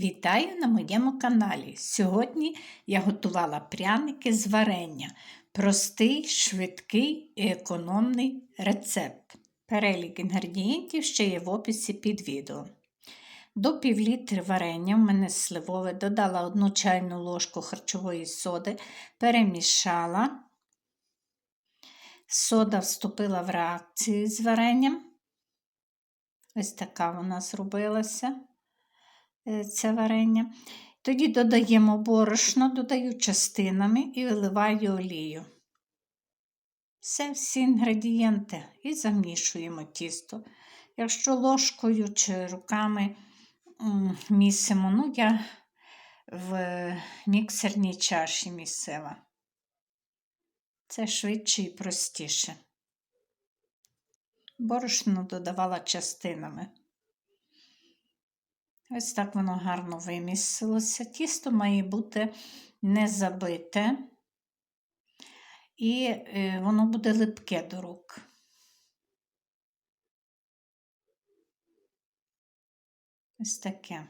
Вітаю на моєму каналі. Сьогодні я готувала пряники з варення. Простий, швидкий і економний рецепт. Перелік інгредієнтів ще є в описі під відео. До півлітри варення в мене сливове додала 1 чайну ложку харчової соди, перемішала. Сода вступила в реакцію з варенням. Ось така вона зробилася. Е, це варення. Тоді додаємо борошно, додаю частинами і виливаю олію. Все, всі інгредієнти і замішуємо тісто. Якщо ложкою чи руками місимо, ну я в міксерній чаші місила. Це швидше і простіше. Борошно додавала частинами. Ось так воно гарно вимісилося. Тісто має бути не забите, і е, воно буде липке до рук. Ось таке.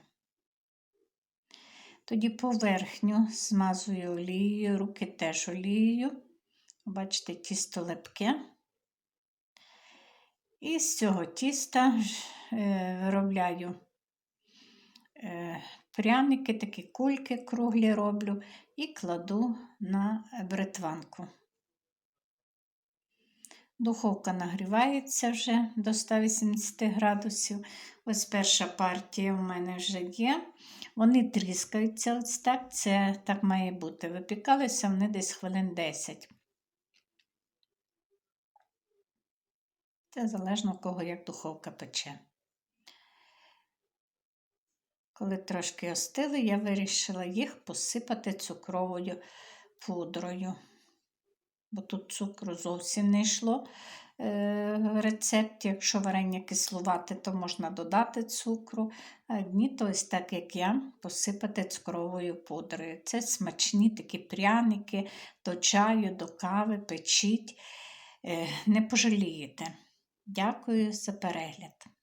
Тоді поверхню змазую олією, руки теж олією. Бачите, тісто липке. І з цього тіста е, виробляю пряники, такі кульки круглі роблю і кладу на бритванку. Духовка нагрівається вже до 180 градусів. Ось перша партія у мене вже є. Вони тріскаються ось так, це так має бути. Випікалися вони десь хвилин 10. Це залежно у кого як духовка пече. Коли трошки остили, я вирішила їх посипати цукровою пудрою. Бо тут цукру зовсім не йшло е, в рецепті. Якщо варення кислувати, то можна додати цукру. А дні, то ось так, як я, посипати цукровою пудрою. Це смачні такі пряники до чаю, до кави, печіть. Е, не пожалієте. Дякую за перегляд.